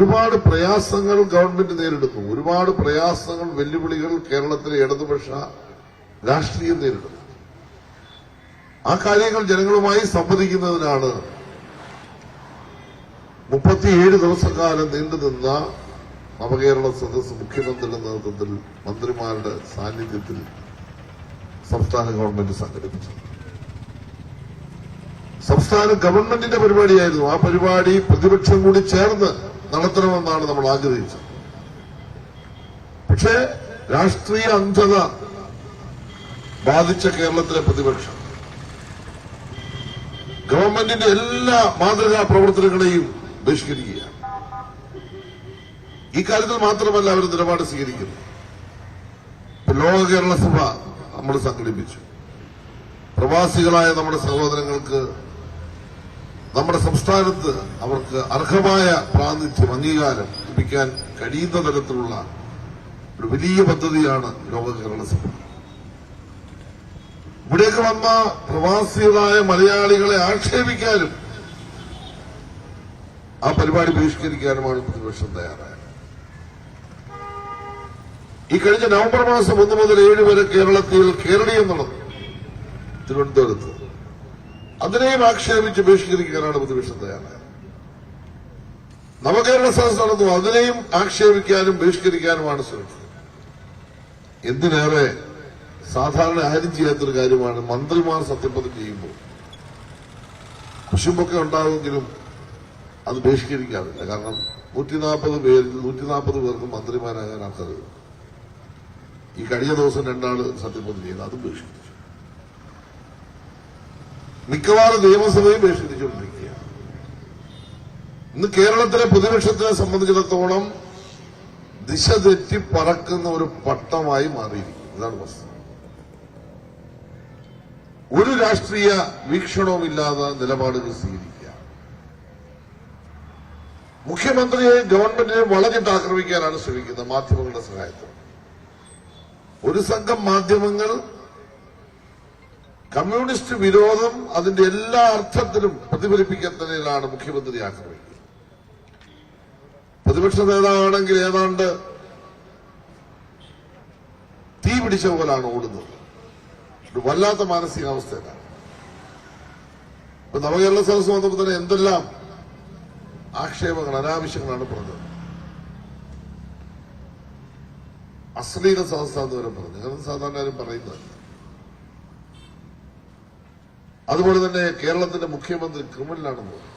ഒരുപാട് പ്രയാസങ്ങൾ ഗവൺമെന്റ് നേരിടുന്നു. ഒരുപാട് പ്രയാസങ്ങൾ വെല്ലുവിളികൾ കേരളത്തിലെ ഇടതുപക്ഷ രാഷ്ട്രീയം നേരിടുന്നു. ആ കാര്യങ്ങൾ ജനങ്ങളുമായി സംവദിക്കുന്നതിനാണ് മുപ്പത്തിയേഴ് ദിവസക്കാലം നീണ്ടുനിന്ന നവകേരള സദസ് മുഖ്യമന്ത്രിയുടെ നേതൃത്വത്തിൽ മന്ത്രിമാരുടെ സാന്നിധ്യത്തിൽ സംസ്ഥാന ഗവൺമെന്റ് സംഘടിപ്പിച്ചത്. സംസ്ഥാന ഗവൺമെന്റിന്റെ പരിപാടിയായിരുന്നു. ആ പരിപാടി പ്രതിപക്ഷം കൂടി ചേർന്ന് നടത്തണമെന്നാണ് നമ്മൾ ആഗ്രഹിച്ചത്. പക്ഷേ രാഷ്ട്രീയ അന്ധത ബാധിച്ച കേരളത്തിലെ പ്രതിപക്ഷം ഗവൺമെന്റിന്റെ എല്ലാ മാതൃകാ പ്രവർത്തനങ്ങളെയും ഈ കാര്യത്തിൽ മാത്രമല്ല അവർ നിലപാട് സ്വീകരിക്കുന്നു. ലോക കേരള സഭ നമ്മൾ സംഘടിപ്പിച്ചു. പ്രവാസികളായ നമ്മുടെ സഹോദരങ്ങൾക്ക് നമ്മുടെ സംസ്ഥാനത്ത് അവർക്ക് അർഹമായ പ്രാതിനിധ്യം അംഗീകാരം ലഭിക്കാൻ കഴിയുന്ന തരത്തിലുള്ള ഒരു വലിയ പദ്ധതിയാണ് ലോക കേരള സഭ. ഇവിടേക്ക് വന്ന പ്രവാസികളായ മലയാളികളെ ആക്ഷേപിക്കാനും ആ പരിപാടി ബഹിഷ്കരിക്കാനുമാണ് പ്രതിപക്ഷം തയ്യാറായത്. ഈ കഴിഞ്ഞ നവംബർ മാസം ഒന്ന് മുതൽ ഏഴ് വരെ കേരളത്തിൽ കേരളീയം നടന്നു. തിരുവനന്തപുരത്ത്. അതിനെയും ആക്ഷേപിച്ച് ബഹിഷ്കരിക്കാനാണ് പ്രതിപക്ഷം തയ്യാറായത് നവകേരള സദസ് നടന്നു അതിനെയും ആക്ഷേപിക്കാനും ബഹിഷ്കരിക്കാനുമാണ് ശ്രമിച്ചത് എന്തിനേറെ സാധാരണ ആരും ചെയ്യാത്തൊരു കാര്യമാണ് മന്ത്രിമാർ സത്യപ്രതിജ്ഞ ചെയ്യുമ്പോൾ. കുശുമ്പൊക്കെ ഉണ്ടാവുമെങ്കിലും അത് ബഹിഷ്കരിക്കാറില്ല. കാരണം നൂറ്റി നാൽപ്പത് പേരിൽ നൂറ്റി നാൽപ്പത് പേർക്ക് മന്ത്രിമാരാകാൻ അർഹത ഈ കഴിഞ്ഞ ദിവസം രണ്ടാൾ സത്യപ്രതിജ്ഞ ചെയ്ത്. അതും ബഹിഷ്കരിച്ചു. മിക്കവാറും നിയമസഭയും ബഹിഷ്കരിച്ചുകൊണ്ടിരിക്കുകയാണ് ഇന്ന് കേരളത്തിലെ പ്രതിപക്ഷത്തിനെ സംബന്ധിച്ചിടത്തോളം ദിശ തെറ്റി പറക്കുന്ന ഒരു പട്ടമായി മാറിയിരിക്കും ഇതാണ് വസ്തുത ഒരു രാഷ്ട്രീയ വീക്ഷണവുമില്ലാതെ നിലപാടുകൾ സ്വീകരിക്കുക. മുഖ്യമന്ത്രിയെ ഗവൺമെന്റിനെ വളഞ്ഞിട്ട് ആക്രമിക്കാനാണ് ശ്രമിക്കുന്നത് മാധ്യമങ്ങളുടെ സഹായത്തോടെ. ഒരു സംഘം മാധ്യമങ്ങൾ കമ്മ്യൂണിസ്റ്റ് വിരോധം അതിന്റെ എല്ലാ അർത്ഥത്തിലും പ്രതിഫലിപ്പിക്കുന്നതിനാണ് മുഖ്യമന്ത്രി ആക്രമിക്കുന്നത് പ്രതിപക്ഷ നേതാവാണെങ്കിൽ ഏതാണ്ട് തീ പിടിച്ച പോലാണ് ഓടുന്നത്. ഒരു വല്ലാത്ത മാനസികാവസ്ഥയിലാണ് ഇപ്പൊ നവകേരള സദസ് വന്നപ്പോൾ തന്നെ എന്തെല്ലാം ആക്ഷേപങ്ങൾ അനാവശ്യങ്ങളാണ് പറഞ്ഞത്. അശ്ലീല സദസ്സാന്ന് വരെ പറഞ്ഞു. അങ്ങനെ സാധാരണ ആരും പറയുന്നത് അതുപോലെ തന്നെ കേരളത്തിന്റെ മുഖ്യമന്ത്രി ക്രിമിനലാണെന്ന് പറഞ്ഞു